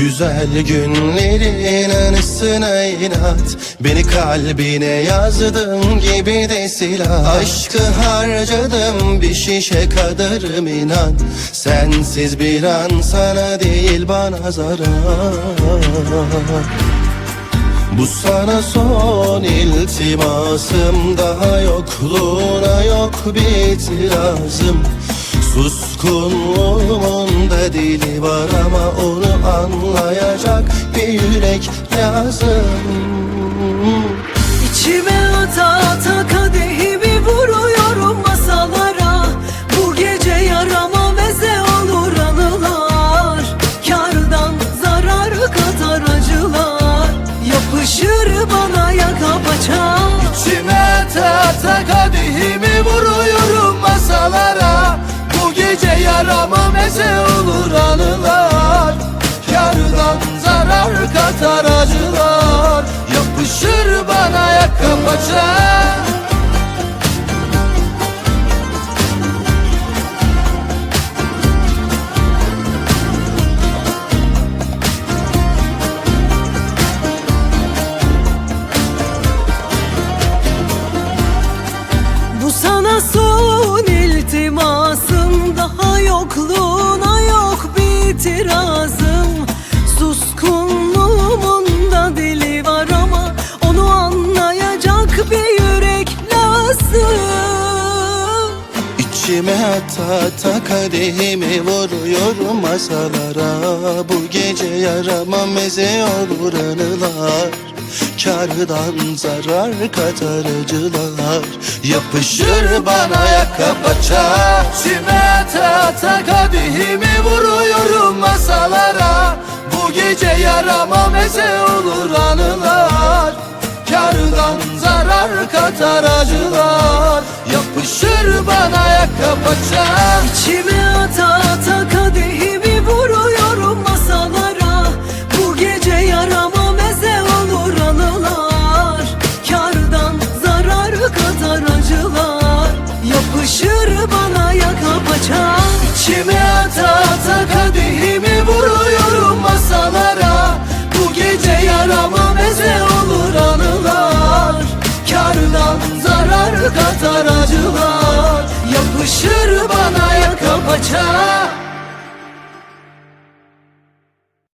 Güzel günlerin anısına inat. Beni kalbine yazdım gibi de silah. Aşkı harcadım bir şişe kadarım inan Sensiz bir an sana değil bana zarar. Bu sana son iltimasım. Daha yokluğuna yok bir itirazım. Suskunluğumun da dili var ama onu anlayacak bir yürek lazım. İçime ata ata kadehimi vuruyorum masalara. Bu gece yarama meze olur anılar. Kardan zarar katar acılar. Yapışır bana yaka paça. İçime tahta kadehimi vuruyorum masalara. Bu gece yarama meze paça Bu sana son iltimasım Daha yokluğuna yok bir itirazım İçime ata ata kadehimi vuruyorum masalara. Bu gece yarama meze olur anılar. Kardan zarar katar acılar Yapışır bana yaka paça. İçime ata ata kadehimi vuruyorum masalara. Bu gece yarama meze olur anılar. Kardan zarar katar acılar Yapışır bana yaka paça. İçime ata ata kadehimi vuruyorum masalara. Bu gece yarama meze olur anılar. Kardan zarar katar acılar. Yapışır bana yaka paça. İçime ata ata kadehimi bana yaka paça